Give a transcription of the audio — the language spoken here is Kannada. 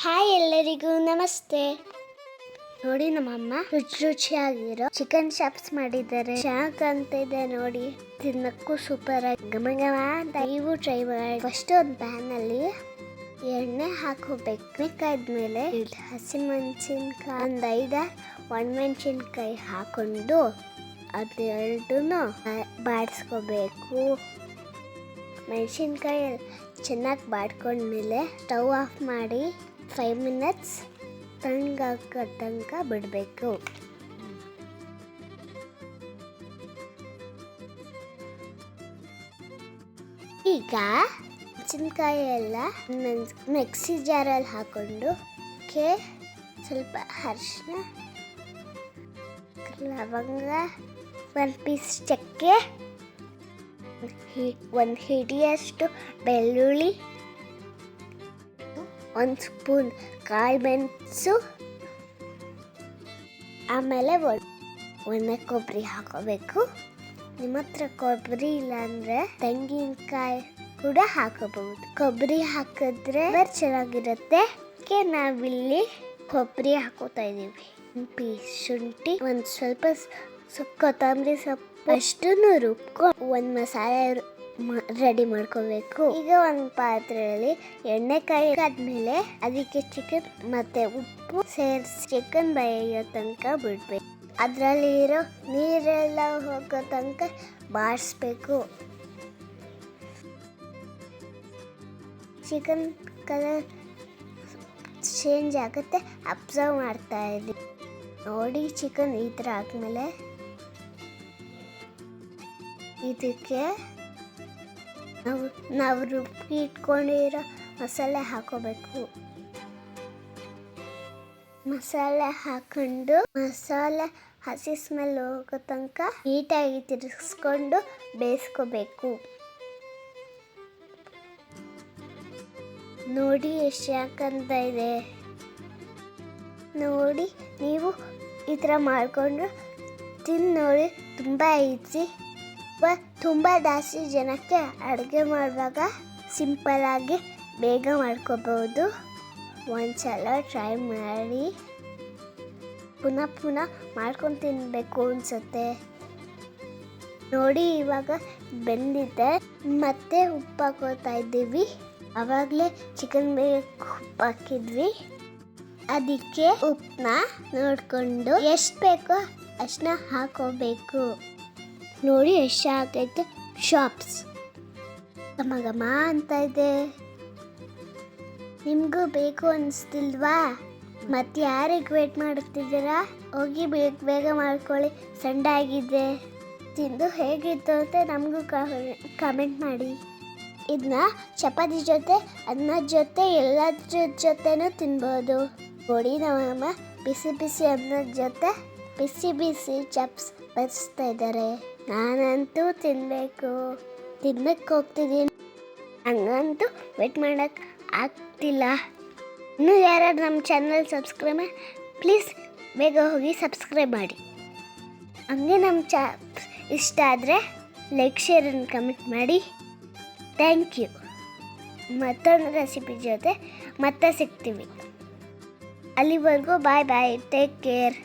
ಹಾಯ್ ಎಲ್ಲರಿಗೂ ನಮಸ್ತೆ. ನೋಡಿ ನಮ್ಮಮ್ಮ ರುಚಿ ರುಚಿಯಾಗಿರೋ ಚಿಕನ್ ಶಾಪ್ಸ್ ಮಾಡಿದ್ದಾರೆ. ಅಂತ ಇದೆ ನೋಡಿ. ತಿನ್ನಕ್ಕೂ ಸೂಪರ್ ಆಗಿ. ಘಮ ಘಮ ಅಂತ ನೀವು ಟ್ರೈ ಮಾಡಿ. ಫಸ್ಟ್ ಒಂದು ಪ್ಯಾನ್ ಅಲ್ಲಿ ಎಣ್ಣೆ ಹಾಕೋಬೇಕು ಬೇಕಾದ್ಮೇಲೆ ಹಸಿಮೆಣಸಿನ್ಕಾಯಿ ಒಂದು ಐದ ಒಣಮೆಣಸಿನ್ಕಾಯಿ ಹಾಕೊಂಡು ಅದೆರಡೂ ಬಾಡಿಸ್ಕೋಬೇಕು. ಮೆಣಸಿನ್ಕಾಯಿ ಚೆನ್ನಾಗಿ ಬಾಡ್ಕೊಂಡ್ಮೇಲೆ ಸ್ಟವ್ ಆಫ್ ಮಾಡಿ ಫೈವ್ ಮಿನಿಟ್ಸ್ ತಣ್ಣಗಾಗೋ ತನಕ ಬಿಡಬೇಕು. ಈಗ ಮೆಣಸಿನ್ಕಾಯಿ ಎಲ್ಲ ಮಿಕ್ಸಿ ಜಾರಲ್ಲಿ ಹಾಕೊಂಡು ಕೆ, ಸ್ವಲ್ಪ ಅರಿಶಿನ ಲವಂಗ ಒಂದು ಪೀಸ್ ಚಕ್ಕೆ ಒಂದು ಹಿಡಿಯಷ್ಟು ಬೆಳ್ಳುಳ್ಳಿ ಒಂದು ಸ್ಪೂನ್ ಕಾಳು ಮೆಣಸು ಆಮೇಲೆ ಒಣ ಕೊಬ್ಬರಿ ಹಾಕೋಬೇಕು. ನಿಮ್ಮ ಹತ್ರ ಕೊಬ್ಬರಿ ಇಲ್ಲಾಂದ್ರೆ ತೆಂಗಿನಕಾಯಿ ಕೂಡ ಹಾಕಬಹುದು. ಕೊಬ್ಬರಿ ಹಾಕಿದ್ರೆ ಚೆನ್ನಾಗಿರುತ್ತೆ. ಅದಕ್ಕೆ ನಾವಿಲ್ಲಿ ಕೊಬ್ಬರಿ ಹಾಕೋತಾ ಇದ್ದೀವಿ. ಪೀಸ್ ಶುಂಠಿ, ಒಂದು ಸ್ವಲ್ಪ ಕೊತ್ತಂಬರಿ ಸೊಪ್ಪು, ಅಷ್ಟನ್ನು ರುಬ್ಕೊಂಡು ಒಂದು ಮಸಾಲೆ ರೆಡಿ ಮಾಡ್ಕೋಬೇಕು. ಈಗ ಒಂದು ಪಾತ್ರೆಯಲ್ಲಿ ಎಣ್ಣೆ ಕಾಯಿ ಆದ್ಮೇಲೆ ಅದಕ್ಕೆ ಚಿಕನ್ ಮತ್ತೆ ಉಪ್ಪು ಸೇರಿಸಿ ಚಿಕನ್ ಬೇಯೋ ತನಕ ಬಿಡ್ಬೇಕು. ಅದರಲ್ಲಿ ಇರೋ ನೀರೆಲ್ಲ ಹೋಗೋ ತನಕ ಬಾಡಿಸ್ಬೇಕು ಚಿಕನ್ ಕಲರ್ ಚೇಂಜ್ ಆಗುತ್ತೆ ಅಬ್ಸರ್ವ್ ಮಾಡ್ತಾ ಇದ್ದೀವಿ ನೋಡಿ ಚಿಕನ್ ಈ ಥರ ಆದಮೇಲೆ. ಇದಕ್ಕೆ ನಾವು ನಾವು ರುಬ್ಬಿ ಇಟ್ಕೊಂಡಿರೋ ಮಸಾಲೆ ಹಾಕೋಬೇಕು. ಮಸಾಲೆ ಹಾಕೊಂಡು, ಮಸಾಲೆ ಹಸಿ ಸ್ಮೆಲ್ ಹೋಗೋ ತನಕ ನೀಟಾಗಿ ತಿರುಗಿಸ್ಕೊಂಡು ಬೇಯಿಸ್ಕೋಬೇಕು. ನೋಡಿ ಎಷ್ಟು ಯಾಕಂತ ಇದೆ. ನೋಡಿ, ನೀವು ಈ ಥರ ಮಾಡಿಕೊಂಡು ತಿಂದು ನೋಡಿ ತುಂಬ ಈಸಿ. ತುಂಬ ಜಾಸ್ತಿ ಜನಕ್ಕೆ ಅಡುಗೆ ಮಾಡುವಾಗ ಸಿಂಪಲಾಗಿ ಬೇಗ ಮಾಡ್ಕೋಬೋದು. ಒಂದ್ಸಲ ಟ್ರೈ ಮಾಡಿ. ಪುನಃ ಪುನಃ ಮಾಡ್ಕೊಂಡು ತಿನ್ನಬೇಕು ಅನ್ಸುತ್ತೆ. ನೋಡಿ, ಇವಾಗ ಬೆಂದಿದೆ. ಮತ್ತೆ ಉಪ್ಪು ಹಾಕೋತಾ ಇದ್ದೀವಿ. ಆವಾಗಲೇ ಚಿಕನ್ ಬೇಯಕ್ಕೆ ಉಪ್ಪು ಹಾಕಿದ್ವಿ. ಅದಕ್ಕೆ ಉಪ್ಪನ್ನ ನೋಡಿಕೊಂಡು ಎಷ್ಟು ಬೇಕೋ ಅಷ್ಟನ್ನ ಹಾಕೋಬೇಕು. ನೋಡಿ ಎಷ್ಟು ಆಗೈತೆ. ಶಾಪ್ಸ್ ಘಮ ಘಮ ಅಂತ ಇದೆ. ನಿಮಗೂ ಬೇಕು ಅನಿಸ್ತಿಲ್ವಾ? ಮತ್ತೆ ಯಾರಿಗೆ ವೇಟ್ ಮಾಡ್ತಿದ್ದೀರಾ ಹೋಗಿ ಬೇಗ ಬೇಗ ಮಾಡ್ಕೊಳ್ಳಿ. ಸಂಡಾಗಿದೆ ತಿಂದು ಹೇಗಿತ್ತು ಅಂತ ನಮಗೂ ಕಮೆಂಟ್ ಮಾಡಿ. ಇದನ್ನ ಚಪಾತಿ ಜೊತೆ ಅನ್ನದ ಜೊತೆ, ಎಲ್ಲದ್ರ ಜೊತೆನೂ ತಿನ್ಬೋದು. ನೋಡಿ ನಮ್ಮಮ್ಮ ಬಿಸಿ ಬಿಸಿ ಅನ್ನದ ಜೊತೆ. ಬಿಸಿ ಬಿಸಿ ಚಪ್ಸ್ ಬರೆಸ್ತಾ ಇದ್ದಾರೆ ನಾನಂತೂ ತಿನ್ನಬೇಕು ತಿನ್ನಕ್ಕೆ ಹೋಗ್ತಿದ್ದೀನಿ ಹಂಗಂತೂ ವೇಟ್ ಮಾಡೋಕ್ಕೆ ಆಗ್ತಿಲ್ಲ. ಇನ್ನೂ ಯಾರಾದ್ರೂ ನಮ್ಮ ಚಾನಲ್ ಸಬ್ಸ್ಕ್ರೈಬ್ ಪ್ಲೀಸ್ ಬೇಗ ಹೋಗಿ ಸಬ್ಸ್ಕ್ರೈಬ್ ಮಾಡಿ. ಹಂಗೆ ನಮ್ಮ ಚಾ ಇಷ್ಟ ಆದರೆ ಲೈಕ್ ಶೇರ್ ಅನ್ನು ಕಮೆಂಟ್ ಮಾಡಿ. ಥ್ಯಾಂಕ್ ಯು ಮತ್ತೊಂದು ರೆಸಿಪಿ ಜೊತೆ ಮತ್ತೆ ಸಿಗ್ತೀವಿ. ಅಲ್ಲಿವರೆಗೂ ಬಾಯ್ ಬಾಯ್ ಟೇಕ್ ಕೇರ್